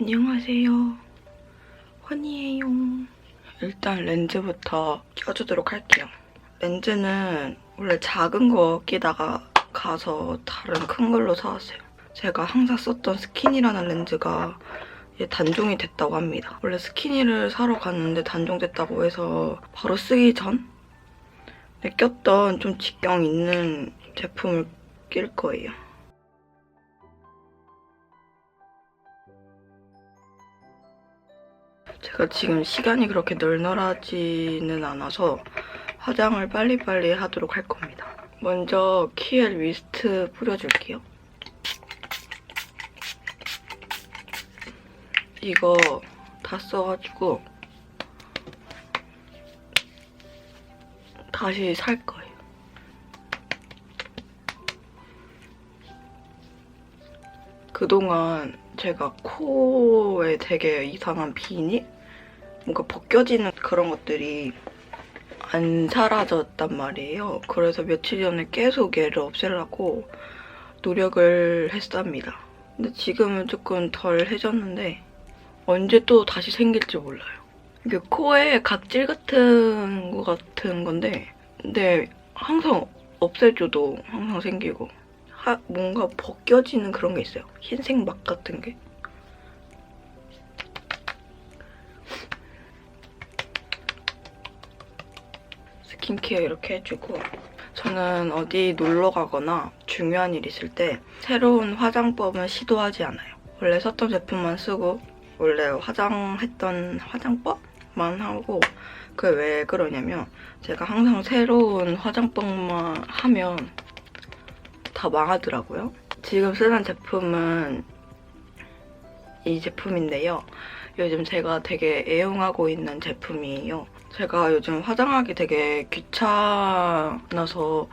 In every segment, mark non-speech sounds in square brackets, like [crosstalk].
안녕하세요. 환희예요. 일단 렌즈부터 껴주도록 할게요. 렌즈는 원래 작은 거 끼다가 가서 다른 큰 걸로 사왔어요. 제가 항상 썼던 스키니라는 렌즈가 단종이 됐다고 합니다. 원래 스키니를 사러 갔는데 단종됐다고 해서 바로 쓰기 전 꼈던 좀 직경 있는 제품을 낄 거예요. 제가 지금 시간이 그렇게 널널하지는 않아서 화장을 빨리빨리 하도록 할 겁니다. 먼저 키엘 미스트 뿌려줄게요. 이거 다 써가지고 다시 살 거예요. 그동안 제가 코에 되게 이상한 비닐? 뭔가 벗겨지는 그런 것들이 안 사라졌단 말이에요. 그래서 며칠 전에 계속 얘를 없애려고 노력을 했답니다. 근데 지금은 조금 덜 해졌는데 언제 또 다시 생길지 몰라요. 이게 코에 각질 같은 거 같은 건데 근데 항상 없애줘도 항상 생기고 하- 뭔가 벗겨지는 그런 게 있어요. 흰색 막 같은 게. 스킨케어 이렇게 해주고 저는 어디 놀러 가거나 중요한 일 있을 때 새로운 화장법은 시도하지 않아요. 원래 썼던 제품만 쓰고 원래 화장했던 화장법만 하고 그왜 그러냐면 제가 항상 새로운 화장법만 하면 다 망하더라고요. 지금 쓰는 제품은 이 제품인데요. 요즘 제가 되게 애용하고 있는 제품이에요. 제가 요즘 화장하기 되게 귀찮아서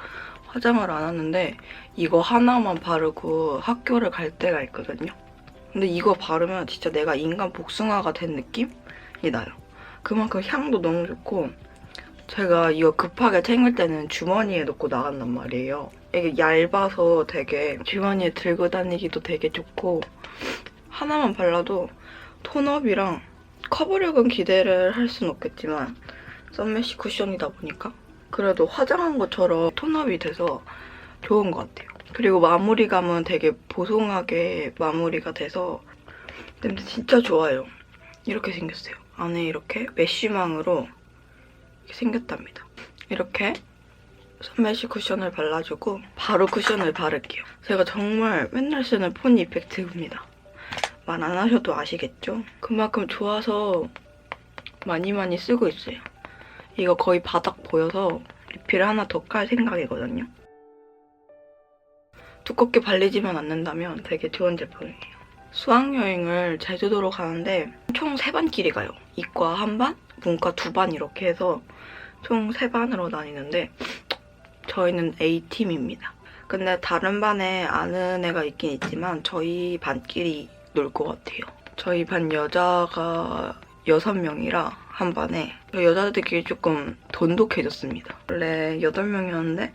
화장을 안 하는데 이거 하나만 바르고 학교를 갈 때가 있거든요. 근데 이거 바르면 진짜 내가 인간 복숭아가 된 느낌이 나요. 그만큼 향도 너무 좋고 제가 이거 급하게 챙길 때는 주머니에 넣고 나간단 말이에요. 이게 얇아서 되게 주머니에 들고 다니기도 되게 좋고 하나만 발라도 톤업이랑 커버력은 기대를 할 순 없겠지만 썸매시 쿠션이다 보니까 그래도 화장한 것처럼 톤업이 돼서 좋은 것 같아요. 그리고 마무리감은 되게 보송하게 마무리가 돼서 냄새 진짜 좋아요. 이렇게 생겼어요. 안에 이렇게 메쉬망으로 이렇게 생겼답니다. 이렇게 썸매시 쿠션을 발라주고 바로 쿠션을 바를게요. 제가 정말 맨날 쓰는 폰 이펙트입니다. 말 안 하셔도 아시겠죠? 그만큼 좋아서 많이 많이 쓰고 있어요. 이거 거의 바닥 보여서 리필 하나 더 깔 생각이거든요. 두껍게 발리지만 않는다면 되게 좋은 제품이에요. 수학여행을 제주도로 가는데 총 3반 끼리 가요. 이과 한 반, 문과 두 반 이렇게 해서 총 3반으로 다니는데 저희는 A팀입니다. 근데 다른 반에 아는 애가 있긴 있지만 저희 반끼리 놀 것 같아요. 저희 반 여자가 6명이라 한 반에 여자들끼리 조금 돈독해졌습니다. 원래 8명이었는데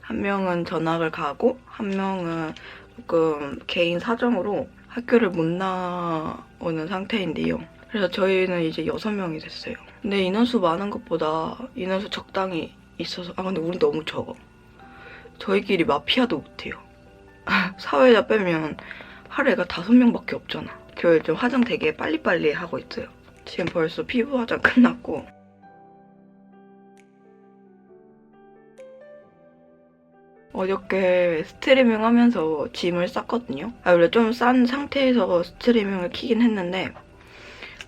한 명은 전학을 가고 한 명은 조금 개인 사정으로 학교를 못 나오는 상태인데요. 그래서 저희는 이제 6명이 됐어요. 근데 인원수 많은 것보다 인원수 적당히 있어서 아 근데 우리 너무 적어. 저희끼리 마피아도 못해요. [laughs] 사회자 빼면 하루에가 다섯 명밖에 없잖아. 저 요즘 화장 되게 빨리빨리 하고 있어요. 지금 벌써 피부 화장 [laughs] 끝났고 어저께 스트리밍 하면서 짐을 쌌거든요. 아, 원래 좀 싼 상태에서 스트리밍을 키긴 했는데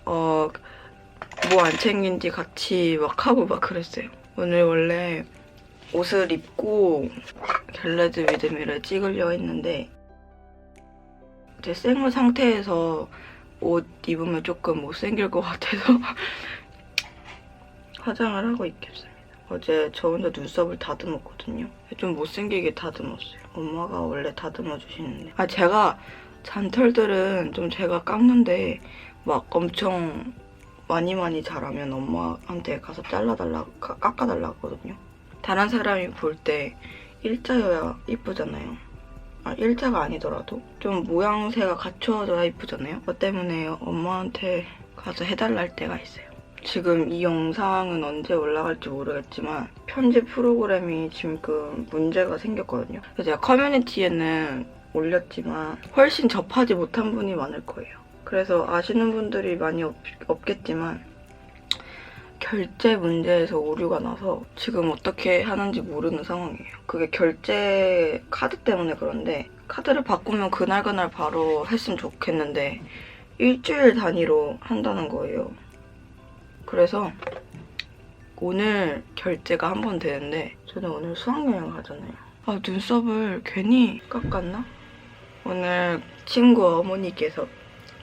어, 뭐 안 챙긴 지 같이 막 하고 막 그랬어요. 오늘 원래 옷을 입고 갤레드 위드미를 찍으려 했는데 제 생얼 상태에서 옷 입으면 조금 못생길 것 같아서 [laughs] 화장을 하고 있겠습니다. 어제 저 혼자 눈썹을 다듬었거든요. 좀 못생기게 다듬었어요. 엄마가 원래 다듬어 주시는데. 아 제가 잔털들은 좀 제가 깎는데 막 엄청 많이 많이 자라면 엄마한테 가서 잘라달라고 가- 깎아달라고 하거든요. 다른 사람이 볼 때 일자여야 이쁘잖아요. 아, 일자가 아니더라도 좀 모양새가 갖춰져야 이쁘잖아요. 그것 때문에 엄마한테 가서 해달라 할 때가 있어요. 지금 이 영상은 언제 올라갈지 모르겠지만 편집 프로그램이 지금 문제가 생겼거든요. 그래서 제가 커뮤니티에는 올렸지만 훨씬 접하지 못한 분이 많을 거예요. 그래서 아시는 분들이 많이 없, 없겠지만 결제 문제에서 오류가 나서 지금 어떻게 하는지 모르는 상황이에요. 그게 결제 카드 때문에 그런데 카드를 바꾸면 그날 그날 바로 했으면 좋겠는데 일주일 단위로 한다는 거예요. 그래서 오늘 결제가 한 번 되는데 저는 오늘 수학여행 가잖아요. 아 눈썹을 괜히 깎았나? 오늘 친구 어머니께서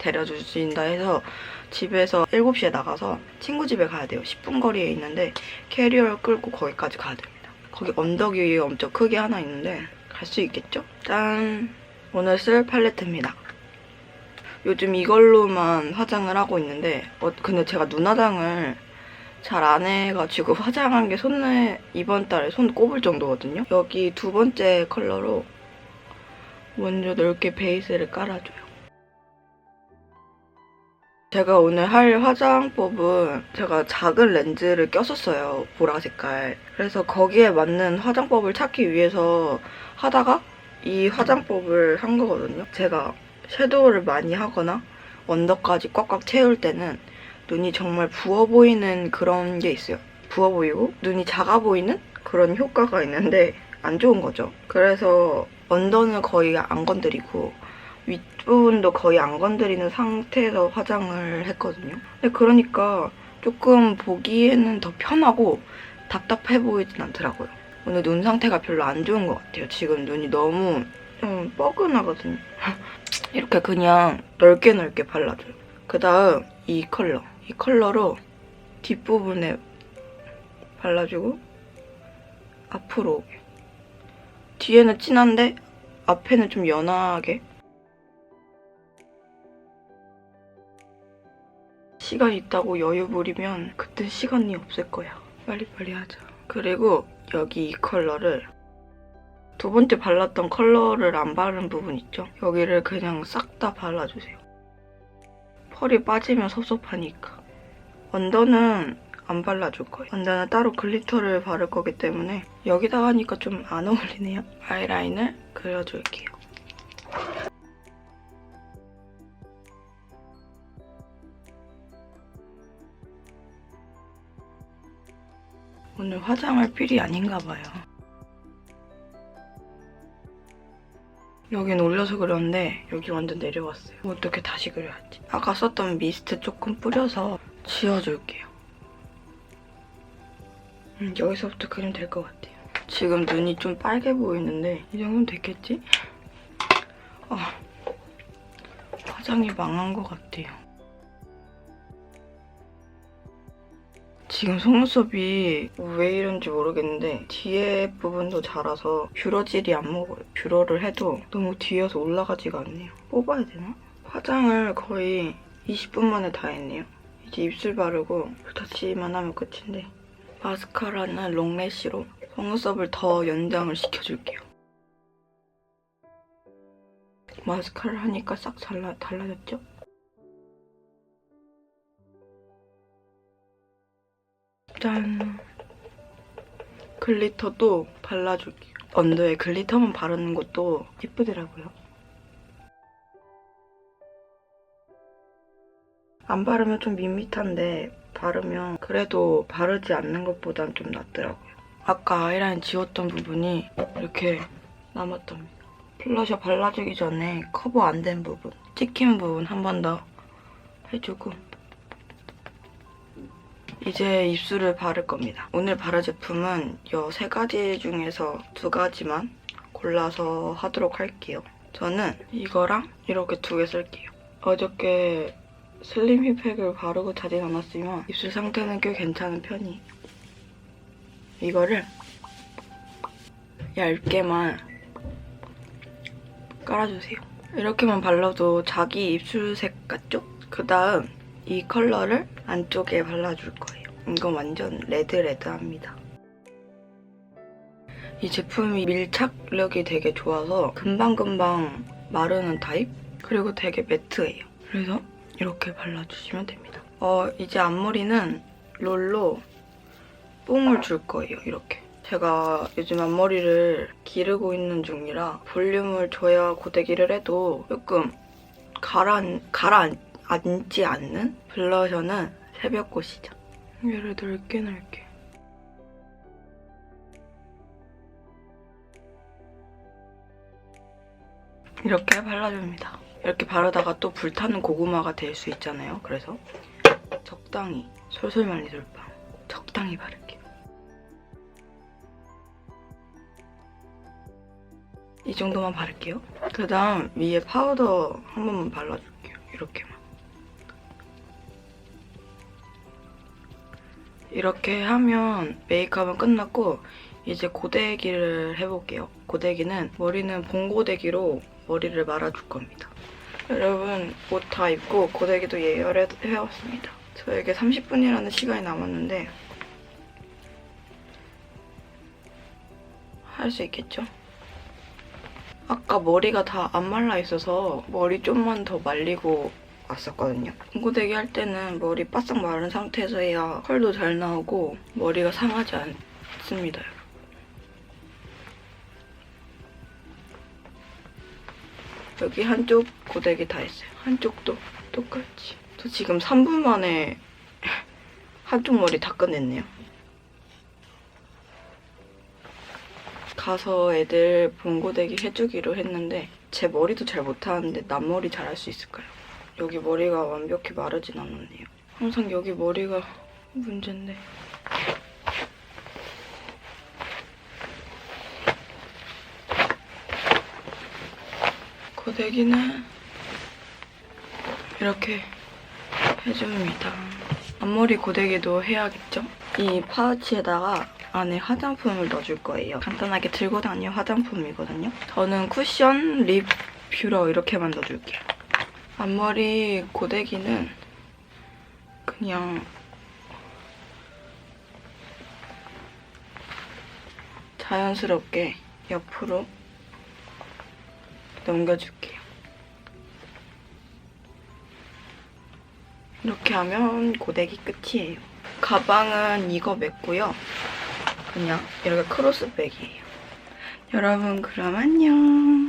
데려주신다 해서 집에서 7시에 나가서 친구 집에 가야 돼요. 10분 거리에 있는데 캐리어를 끌고 거기까지 가야 됩니다. 거기 언덕 위에 엄청 크게 하나 있는데 갈 수 있겠죠? 짠! 오늘 쓸 팔레트입니다. 요즘 이걸로만 화장을 하고 있는데 어, 근데 제가 눈화장을 잘 안 해가지고 [laughs] 화장한 게 손에 이번 달에 손 꼽을 정도거든요. 여기 두 번째 컬러로 먼저 넓게 베이스를 깔아줘요. 제가 오늘 할 화장법은 제가 작은 렌즈를 꼈었어요. 보라 색깔. 그래서 거기에 맞는 화장법을 찾기 위해서 하다가 이 화장법을 한 거거든요. 제가 섀도우를 많이 하거나 언더까지 꽉꽉 채울 때는 눈이 정말 부어 보이는 그런 게 있어요. 부어 보이고 눈이 작아 보이는 그런 효과가 있는데 안 좋은 거죠. 그래서 언더는 거의 안 건드리고 윗부분도 거의 안 건드리는 상태에서 화장을 했거든요. 근데 그러니까 조금 보기에는 더 편하고 답답해 보이진 않더라고요. 오늘 눈 상태가 별로 안 좋은 것 같아요. 지금 눈이 너무 좀 뻐근하거든요. [laughs] 이렇게 그냥 넓게 넓게 발라줘요. 그 다음 이 컬러. 이 컬러로 뒷부분에 발라주고 앞으로. 뒤에는 진한데 앞에는 좀 연하게. 시간 있다고 여유 부리면 그때 시간이 없을 거야. 빨리빨리 하자. 그리고 여기 이 컬러를 두 번째 발랐던 컬러를 안 바른 부분 있죠? 여기를 그냥 싹 다 발라주세요. 펄이 빠지면 섭섭하니까. 언더는 안 발라줄 거예요. 언더는 따로 글리터를 바를 거기 때문에 여기다 하니까 좀 안 어울리네요. 아이라인을 그려줄게요. 오늘 화장할 필이 아닌가 봐요. 여긴 올려서 그렸는데 여기 완전 내려왔어요. 어떻게 다시 그려야지. 아까 썼던 미스트 조금 뿌려서 지워줄게요. 음, 여기서부터 그리면 될 것 같아요. 지금 눈이 좀 빨개 보이는데 이 정도면 됐겠지? 아, 화장이 망한 것 같아요. 지금 속눈썹이 왜 이런지 모르겠는데 뒤에 부분도 자라서 뷰러질이 안 먹어요. 뷰러를 해도 너무 뒤에서 올라가지가 않네요. 뽑아야 되나? 화장을 거의 20분 만에 다 했네요. 이제 입술 바르고 붓터치만 하면 끝인데 마스카라는 롱래쉬로 속눈썹을 더 연장을 시켜줄게요. 마스카라 하니까 싹 달라, 달라졌죠? 짠. 글리터도 발라줄게요. 언더에 글리터만 바르는 것도 예쁘더라고요. 안 바르면 좀 밋밋한데 바르면 그래도 바르지 않는 것보단 좀 낫더라고요. 아까 아이라인 지웠던 부분이 이렇게 남았답니다. 플러셔 발라주기 전에 커버 안 된 부분, 찍힌 부분 한 번 더 해주고 이제 입술을 바를 겁니다. 오늘 바를 제품은 이세 가지 중에서 두 가지만 골라서 하도록 할게요. 저는 이거랑 이렇게 두 개 쓸게요. 어저께 슬림 힙팩을 바르고 자진 않았으면 입술 상태는 꽤 괜찮은 편이에요. 이거를 얇게만 깔아주세요. 이렇게만 발라도 자기 입술 색 같죠? 그 다음 이 컬러를 안쪽에 발라줄 거예요. 이건 완전 레드레드합니다. 이 제품이 밀착력이 되게 좋아서 금방금방 마르는 타입? 그리고 되게 매트해요. 그래서 이렇게 발라주시면 됩니다. 어, 이제 앞머리는 롤로 뽕을 줄 거예요, 이렇게. 제가 요즘 앞머리를 기르고 있는 중이라 볼륨을 줘야 고데기를 해도 조금 가라앉, 가라앉 지 않는 블러셔는 새벽 꽃이죠. 얘를 넓게 넓게. 이렇게 발라줍니다. 이렇게 바르다가 또 불타는 고구마가 될 수 있잖아요. 그래서 적당히 솔솔 말리돌 빵 적당히 바를게요. 이 정도만 바를게요. 그 다음 위에 파우더 한 번만 발라줄게요. 이렇게만. 이렇게 하면 메이크업은 끝났고 이제 고데기를 해볼게요. 고데기는 머리는 봉고데기로 머리를 말아줄 겁니다. 여러분 옷 다 입고 고데기도 예열해왔습니다. 저에게 30분이라는 시간이 남았는데 할 수 있겠죠? 아까 머리가 다 안 말라 있어서 머리 좀만 더 말리고 왔었거든요. 봉고데기 할 때는 머리 바싹 마른 상태에서 해야 컬도 잘 나오고 머리가 상하지 않습니다. 여기 한쪽 고데기 다 했어요. 한쪽도 똑같이. 저 지금 3분 만에 [laughs] 한쪽 머리 다 끝냈네요. 가서 애들 봉고데기 해주기로 했는데 제 머리도 잘 못하는데 남 머리 잘 할 수 있을까요? 여기 머리가 완벽히 마르진 않았네요. 항상 여기 머리가 문제인데. 고데기는 이렇게 해줍니다. 앞머리 고데기도 해야겠죠? 이 파우치에다가 안에 화장품을 넣어줄 거예요. 간단하게 들고 다니는 화장품이거든요. 저는 쿠션, 립, 뷰러 이렇게만 넣어줄게요. 앞머리 고데기는 그냥 자연스럽게 옆으로 넘겨줄게요. 이렇게 하면 고데기 끝이에요. 가방은 이거 맸고요. 그냥 이렇게 크로스백이에요. 여러분 그럼 안녕.